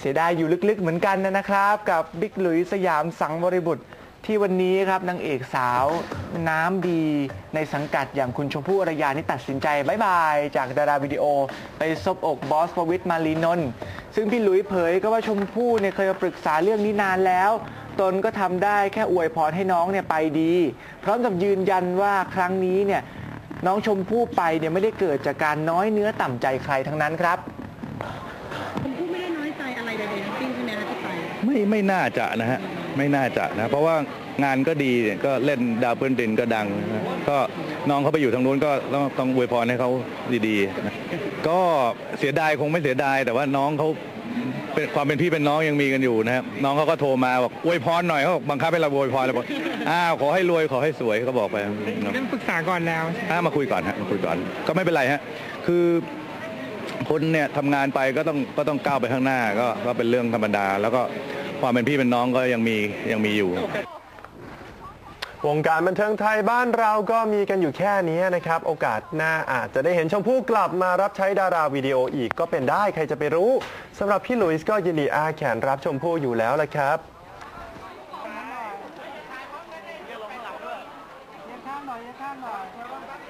เสียดายอยู่ลึกๆเหมือนกันนะครับ กับบิ๊กหลุยสยามสังวริบุตรที่วันนี้ครับนางเอกสาวน้ำดีในสังกัดอย่างคุณชมพู่อรยานี่ตัดสินใจบายบาย จากดาราวิดีโอ ไปซบอกบอสประวิตรมารีนนท์ซึ่งพี่หลุยเผยก็ว่าชมพู่เนี่ยเคยมาปรึกษาเรื่องนี้นานแล้ว ตนก็ทำได้แค่อวยพรให้น้องเนี่ยไปดี พร้อมกับยืนยันว่าครั้งนี้เนี่ยน้องชมพู่ไปเนี่ยไม่ได้เกิดจากการน้อยเนื้อต่ำใจใครทั้งนั้นครับ ไปไม่ไม่น่าจะนะฮะไม่น่าจะนะ เพราะว่างานก็ดีเนี่ยก็เล่นดาวเพื่อนดินก็ดังนะก็น้องเขาไปอยู่ทางนู้นก็ต้องต้องอวยพรให้เขาดีๆนะก็เสียดายคงไม่เสียดาย แต่ว่าน้องเขาเป็นความเป็นพี่เป็นน้องยังมีกันอยู่นะครับน้องเขาก็โทรมาบอกอวยพรหน่อยเขาบอกบังคับให้เราอวยพรเลยบอกอ้าวขอให้รวยขอให้สวยเขาบอกไปนะเรื่องปรึกษาก่อนแล้วใช่ไหมถ้ามาคุยก่อนฮะมาคุยก่อนก็ไม่เป็นไรฮะคือ คนเนี่ยทำงานไปก็ต้องก็ต้องก้าวไปข้างหน้าก็ก็เป็นเรื่องธรรมดา แล้วก็ความเป็นพี่เป็นน้องก็ยังมียังมีอยู่ วงการบันเทิงไทยบ้านเราก็มีกันอยู่แค่นี้นะครับ โอกาสหน้าอาจจะได้เห็นชมพู่กลับมารับใช้ดาราวิดีโออีกก็เป็นได้ใครจะไปรู้สำหรับพี่หลุยส์ก็ยินดีอาแขนรับชมพู่อยู่แล้วละครับข้างหน่อยข้างหน่อย